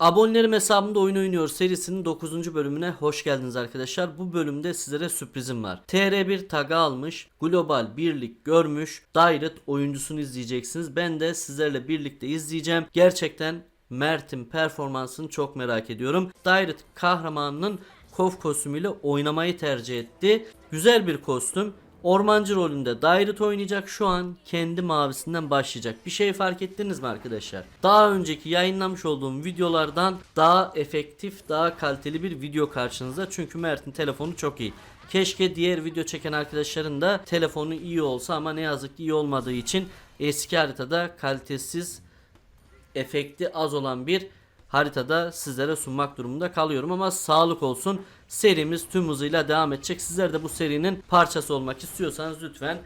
Abonelerim hesabımda oyun oynuyor serisinin 9. bölümüne hoş geldiniz arkadaşlar. Bu bölümde sizlere sürprizim var. TR1 tagı almış, global birlik görmüş, Dairet oyuncusunu izleyeceksiniz. Ben de sizlerle birlikte izleyeceğim. Gerçekten Mert'in performansını çok merak ediyorum. Dairet kahramanının kov kostümüyle oynamayı tercih etti. Güzel bir kostüm. Ormancı rolünde Dairet oynayacak şu an kendi mavisinden başlayacak. Bir şey fark ettiniz mi arkadaşlar? Daha önceki yayınlamış olduğum videolardan daha efektif, daha kaliteli bir video karşınızda. Çünkü Mert'in telefonu çok iyi. Keşke diğer video çeken arkadaşların da telefonu iyi olsa ama ne yazık ki iyi olmadığı için eski haritada kalitesiz efekti az olan bir haritada sizlere sunmak durumunda kalıyorum ama sağlık olsun serimiz tüm hızıyla devam edecek. Sizler de bu serinin parçası olmak istiyorsanız lütfen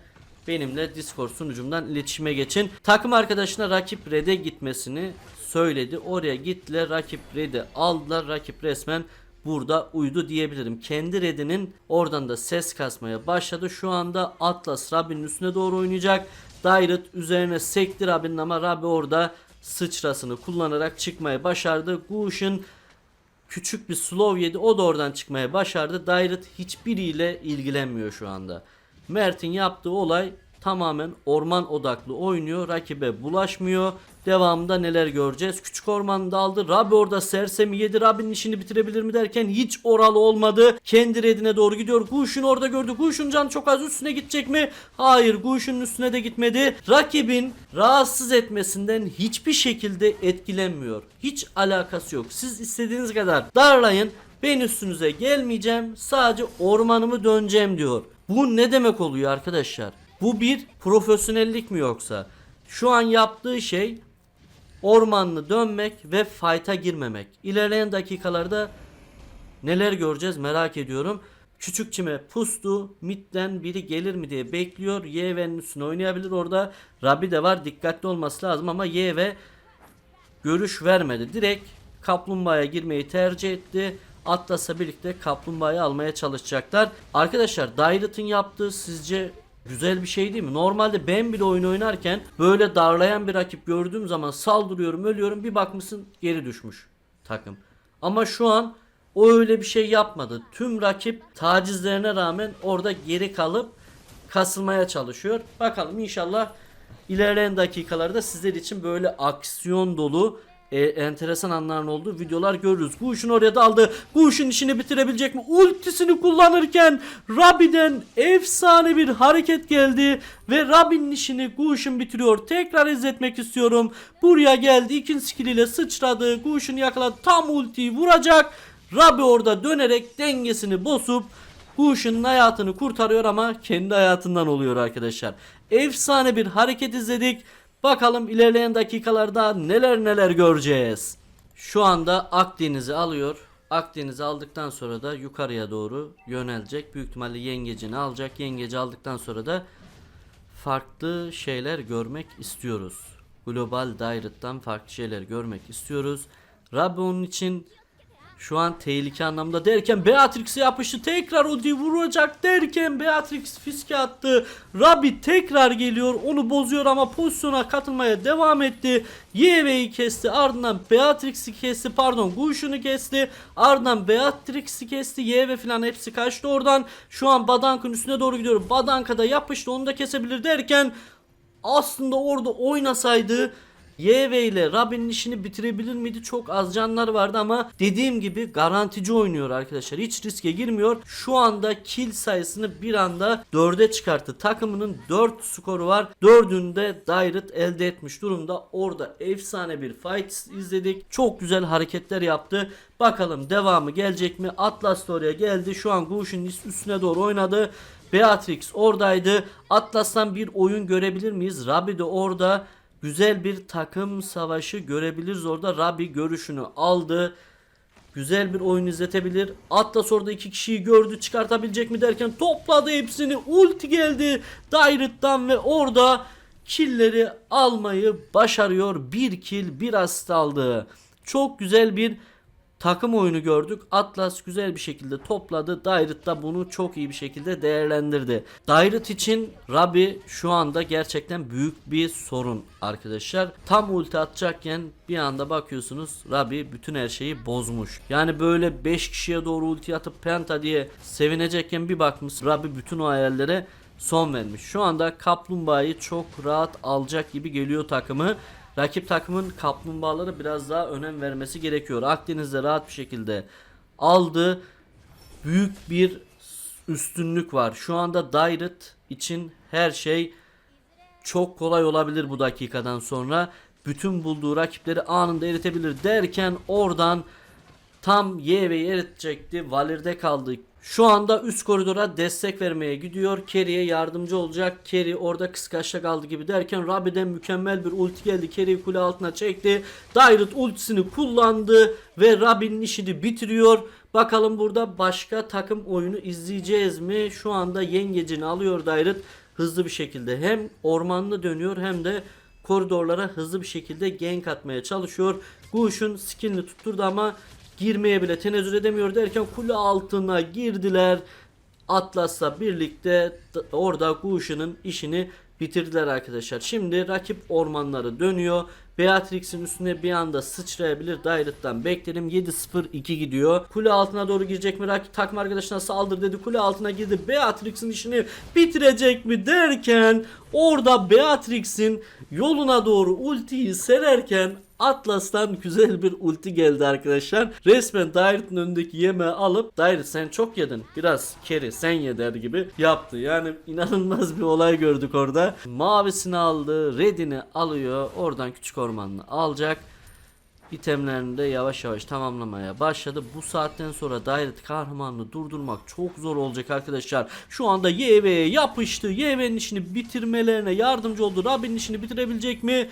benimle Discord sunucumdan iletişime geçin. Takım arkadaşına rakip red'e gitmesini söyledi. Oraya gittiler rakip red'i aldılar. Rakip resmen burada uydu diyebilirim. Kendi redinin oradan da ses kasmaya başladı. Şu anda Atlas Rabbi'nin üstüne doğru oynayacak. Dairet üzerine sekti Rabbi'nin ama Rabbi orada sıçrasını kullanarak çıkmayı başardı. Gush'un küçük bir slow yedi. O da oradan çıkmaya başardı. Dairet hiçbiriyle ilgilenmiyor şu anda. Mert'in yaptığı olay tamamen orman odaklı oynuyor. Rakibe bulaşmıyor. Devamında neler göreceğiz? Küçük ormanı da aldı. Rabbi orada sersemi yedi. Rabbi'nin işini bitirebilir mi derken hiç oral olmadı. Kendi redine doğru gidiyor. Guş'un orada gördü. Guş'un can çok az üstüne gidecek mi? Hayır Guş'un üstüne de gitmedi. Rakibin rahatsız etmesinden hiçbir şekilde etkilenmiyor. Hiç alakası yok. Siz istediğiniz kadar darlayın. Ben üstünüze gelmeyeceğim. Sadece ormanımı döneceğim diyor. Bu ne demek oluyor arkadaşlar? Bu bir profesyonellik mi yoksa? Şu an yaptığı şey ormanlı dönmek ve fight'a girmemek. İlerleyen dakikalarda neler göreceğiz merak ediyorum. Küçük çime pustu. Midden biri gelir mi diye bekliyor. YV'nin üstüne oynayabilir. Orada Rabbi de var. Dikkatli olması lazım ama YV görüş vermedi. Direkt kaplumbağaya girmeyi tercih etti. Atlas'la birlikte kaplumbağayı almaya çalışacaklar. Arkadaşlar Dairet'in yaptığı sizce güzel bir şey değil mi? Normalde ben bile oyun oynarken böyle darlayan bir rakip gördüğüm zaman saldırıyorum, ölüyorum. Bir bakmışsın geri düşmüş takım. Ama şu an o öyle bir şey yapmadı. Tüm rakip tacizlerine rağmen orada geri kalıp kasılmaya çalışıyor. Bakalım inşallah ilerleyen dakikalarda sizler için böyle aksiyon dolu e, enteresan anların olduğu videolar görürüz. Guş'un oraya daldı. Guş'un işini bitirebilecek mi? Ultisini kullanırken Rabbi'den efsane bir hareket geldi ve Rabbi'nin işini Guş'un bitiriyor. Tekrar izletmek istiyorum. Buraya geldi. ikinci skill ile sıçradı. Guş'un yakaladı. Tam ultiyi vuracak. Rabbi orada dönerek dengesini bozup Guş'un hayatını kurtarıyor ama kendi hayatından oluyor arkadaşlar. Efsane bir hareket izledik. Bakalım ilerleyen dakikalarda neler neler göreceğiz. Şu anda Akdeniz'i alıyor. Akdeniz'i aldıktan sonra da yukarıya doğru yönelecek. Büyük ihtimalle yengecini alacak. Yengeci aldıktan sonra da farklı şeyler görmek istiyoruz. Global Dairet'tan farklı şeyler görmek istiyoruz. Rabbi onun için şu an tehlike anlamda derken Beatrix'e yapıştı. Tekrar ulti vuracak derken Beatrix fiske attı. Rabbi tekrar geliyor. Onu bozuyor ama pozisyona katılmaya devam etti. YV'yi kesti. Ardından Beatrix'i kesti. Pardon Gush'unu kesti. Ardından Beatrix'i kesti. YV falan hepsi kaçtı oradan. Şu an Badank'ın üstüne doğru gidiyor. Badanka da yapıştı. Onu da kesebilir derken aslında orada oynasaydı YV ile Rabbi'nin işini bitirebilir miydi? Çok az canlar vardı ama dediğim gibi garantici oynuyor arkadaşlar. Hiç riske girmiyor. Şu anda kill sayısını bir anda 4'e çıkarttı. Takımının 4 skoru var. 4'ünde Dairet elde etmiş durumda. Orada efsane bir fight izledik. Çok güzel hareketler yaptı. Bakalım devamı gelecek mi? Atlas oraya geldi. Şu an Gush'un üstüne doğru oynadı. Beatrix oradaydı. Atlas'tan bir oyun görebilir miyiz? Rabbi de orada güzel bir takım savaşı görebiliriz orada. Rabbi görüşünü aldı. Güzel bir oyun izletebilir. Atlas orada iki kişiyi gördü çıkartabilecek mi derken topladı hepsini. Ulti geldi Dairet'tan ve orada killleri almayı başarıyor. Bir kill bir asist aldı. Çok güzel bir takım oyunu gördük. Atlas güzel bir şekilde topladı. Dairit da bunu çok iyi bir şekilde değerlendirdi. Dairit için Rabi şu anda gerçekten büyük bir sorun arkadaşlar. Tam ulti atacakken bir anda bakıyorsunuz Rabi bütün her şeyi bozmuş. Yani böyle 5 kişiye doğru ulti atıp penta diye sevinecekken bir bakmış Rabi bütün o hayallere son vermiş. Şu anda kaplumbağayı çok rahat alacak gibi geliyor takımı. Rakip takımın kaplumbağaları biraz daha önem vermesi gerekiyor. Akdeniz'de rahat bir şekilde aldı. Büyük bir üstünlük var. Şu anda Dairit için her şey çok kolay olabilir bu dakikadan sonra. Bütün bulduğu rakipleri anında eritebilir derken oradan tam YV'yi eritecekti. Valir'de kaldı. Şu anda üst koridora destek vermeye gidiyor. Kerry'e yardımcı olacak. Kerry orada kıskaçta kaldı gibi derken Rabi'den mükemmel bir ulti geldi. Kerry'i kule altına çekti. Dairit ultisini kullandı ve Rabi'nin işini bitiriyor. Bakalım burada başka takım oyunu izleyeceğiz mi? Şu anda yengecini alıyor Dairit hızlı bir şekilde. Hem ormanlı dönüyor hem de koridorlara hızlı bir şekilde gank atmaya çalışıyor. Gush'un skillini tutturdu ama girmeye bile tenezzül edemiyor derken kule altına girdiler. Atlas'la birlikte orada Gush'un işini bitirdiler arkadaşlar. Şimdi rakip ormanları dönüyor. Beatrix'in üstüne bir anda sıçrayabilir. Dairet'tan bekledim. 7-0-2 gidiyor. Kule altına doğru girecek mi? Rakip takım arkadaşına saldır dedi. Kule altına girdi. Beatrix'in işini bitirecek mi derken orada Beatrix'in yoluna doğru ultiyi sererken Atlas'tan güzel bir ulti geldi arkadaşlar. Resmen Dairet'in önündeki yemeği alıp Dairet sen çok yedin. Biraz keri sen ye der gibi yaptı. Yani inanılmaz bir olay gördük orada. Mavisini aldı. Red'ini alıyor. Oradan küçük ormanını alacak. İtemlerini de yavaş yavaş tamamlamaya başladı. Bu saatten sonra Dairet kahramanını durdurmak çok zor olacak arkadaşlar. Şu anda YV'ye yapıştı. YV'nin işini bitirmelerine yardımcı oldu. Rabbi'nin işini bitirebilecek mi?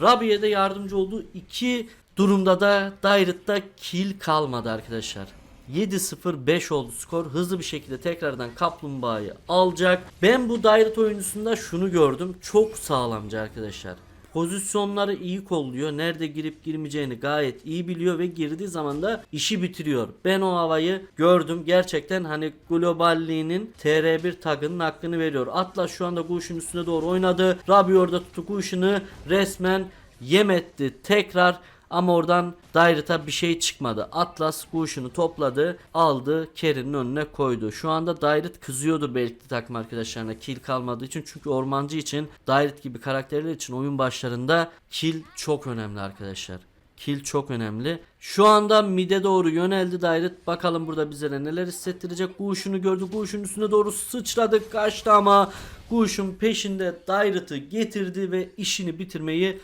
Rabbi'ye de yardımcı oldu. İki durumda da Dairet'ta kill kalmadı arkadaşlar. 7-0-5 oldu skor. Hızlı bir şekilde tekrardan kaplumbağayı alacak. Ben bu Dairet oyuncusunda şunu gördüm. Çok sağlamcı arkadaşlar. Pozisyonları iyi kolluyor. Nerede girip girmeyeceğini gayet iyi biliyor ve girdiği zaman da işi bitiriyor. Ben o havayı gördüm. Gerçekten hani globalliğinin TR1 tagının hakkını veriyor. Atlas şu anda Gush'un üstüne doğru oynadı. Rabi orada tuttu Gush'unu resmen yem etti. Tekrar ama oradan Dairet'a bir şey çıkmadı. Atlas Gush'unu topladı, aldı, Kerry'nin önüne koydu. Şu anda Dairet kızıyordur belki takım arkadaşlarına kill kalmadığı için. Çünkü ormancı için Dairet gibi karakterler için oyun başlarında kill çok önemli arkadaşlar. Kill çok önemli. Şu anda mide doğru yöneldi Dairet. Bakalım burada bizlere neler hissettirecek. Gush'unu gördü. Gush'un üstüne doğru sıçradı. Kaçtı ama Gush'un peşinde Dairet'ı getirdi ve işini bitirmeyi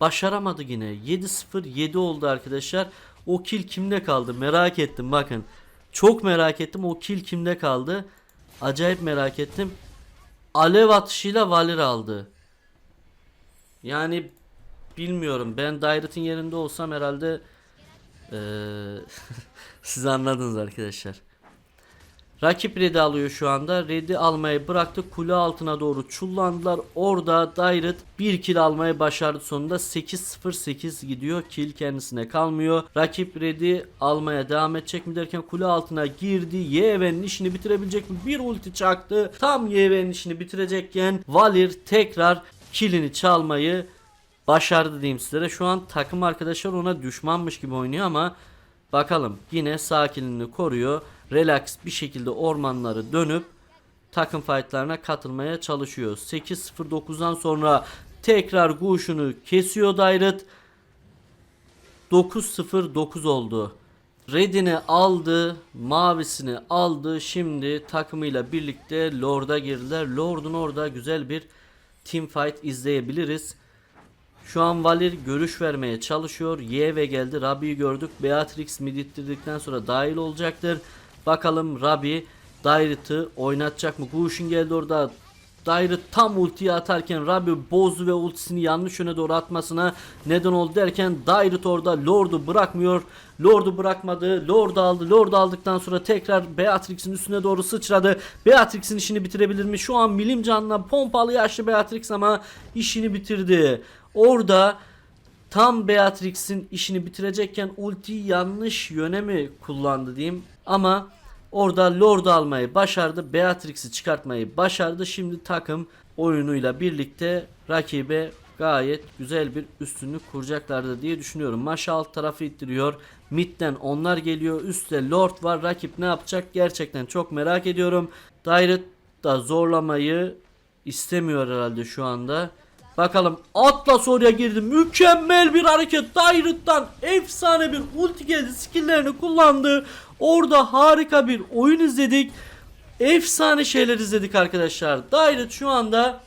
başaramadı yine. 7-0-7 oldu arkadaşlar. O kill kimde kaldı? Merak ettim bakın. Çok merak ettim. O kill kimde kaldı? Acayip merak ettim. Alev atışıyla Valir aldı. Yani bilmiyorum. Ben Dairet'in yerinde olsam herhalde eee siz anladınız arkadaşlar. Rakip Red'i alıyor şu anda. Red'i almayı bıraktı. Kule altına doğru çullandılar. Orada Dairet bir kill almayı başardı sonunda. 8-0-8 gidiyor. Kill kendisine kalmıyor. Rakip Red'i almaya devam edecek mi derken kule altına girdi. YV'nin işini bitirebilecek mi? Bir ulti çaktı. Tam YV'nin işini bitirecekken Valir tekrar killini çalmayı başardı diyeyim sizlere. Şu an takım arkadaşlar ona düşmanmış gibi oynuyor ama bakalım yine sakinliğini koruyor. Relax bir şekilde ormanları dönüp takım fightlarına katılmaya çalışıyor. 8-0-9'dan sonra tekrar Gush'unu kesiyor Dairet. 9-0-9 oldu. Red'ini aldı, mavisini aldı. Şimdi takımıyla birlikte Lord'a girdiler. Lord'un orada güzel bir team fight izleyebiliriz. Şu an Valir görüş vermeye çalışıyor. Y ve geldi. Rabi'yi gördük. Beatrix mid sonra dahil olacaktır. Bakalım Rabi Dairet'ı oynatacak mı? Gush'un geldi orada. Dairet tam ultiyi atarken Rabi bozdu ve ultisini yanlış yöne doğru atmasına neden oldu derken Dairet orada Lord'u bırakmıyor. Lord'u bırakmadı. Lord'u aldı. Lord'u aldıktan sonra tekrar Beatrix'in üstüne doğru sıçradı. Beatrix'in işini bitirebilir mi? Şu an milim canına pompalı yaşlı Beatrix ama işini bitirdi. Orada Tam Beatrix'in işini bitirecekken ultiyi yanlış yöne mi kullandı diyeyim. Ama orada Lord'u almayı başardı. Beatrix'i çıkartmayı başardı. Şimdi takım oyunuyla birlikte rakibe gayet güzel bir üstünlük kuracaklardı diye düşünüyorum. Maşa alt tarafı ittiriyor. Mid'den onlar geliyor. Üstte Lord var. Rakip ne yapacak? Gerçekten çok merak ediyorum. Dairet da zorlamayı istemiyor herhalde şu anda. Bakalım Atlas oraya girdi. Mükemmel bir hareket. Dairet'tan efsane bir ulti geldi. Skill'lerini kullandı. Orada harika bir oyun izledik. Efsane şeyler izledik arkadaşlar. Dairet şu anda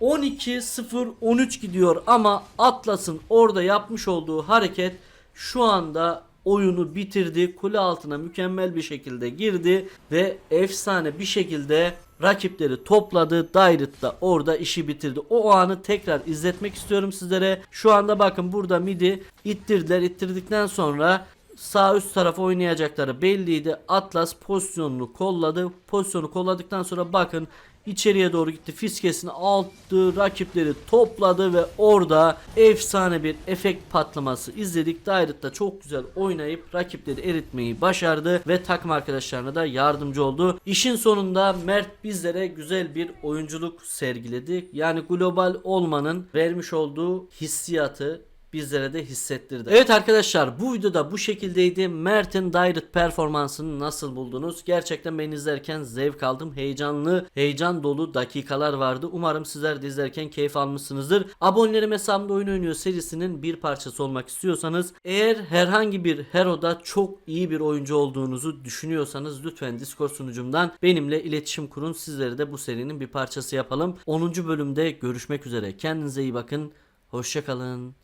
12-0-13 gidiyor ama Atlas'ın orada yapmış olduğu hareket şu anda oyunu bitirdi. Kule altına mükemmel bir şekilde girdi ve efsane bir şekilde rakipleri topladı. Dairet da orada işi bitirdi. O anı tekrar izletmek istiyorum sizlere. Şu anda bakın burada midi ittirdiler. İttirdikten sonra sağ üst tarafa oynayacakları belliydi. Atlas pozisyonunu kolladı. Pozisyonu kolladıktan sonra bakın içeriye doğru gitti. Fiskesini aldı. Rakipleri topladı ve orada efsane bir efekt patlaması izledik. Dairet da çok güzel oynayıp rakipleri eritmeyi başardı ve takım arkadaşlarına da yardımcı oldu. İşin sonunda Mert bizlere güzel bir oyunculuk sergiledi. Yani global olmanın vermiş olduğu hissiyatı bizlere de hissettirdi. Evet arkadaşlar bu videoda bu şekildeydi. Mert'in Direct performansını nasıl buldunuz? Gerçekten ben izlerken zevk aldım. Heyecanlı, heyecan dolu dakikalar vardı. Umarım sizler de izlerken keyif almışsınızdır. Abonelerim hesabımda oyun oynuyor serisinin bir parçası olmak istiyorsanız eğer herhangi bir Hero'da çok iyi bir oyuncu olduğunuzu düşünüyorsanız lütfen Discord sunucumdan benimle iletişim kurun. Sizleri de bu serinin bir parçası yapalım. 10. bölümde görüşmek üzere. Kendinize iyi bakın. Hoşçakalın.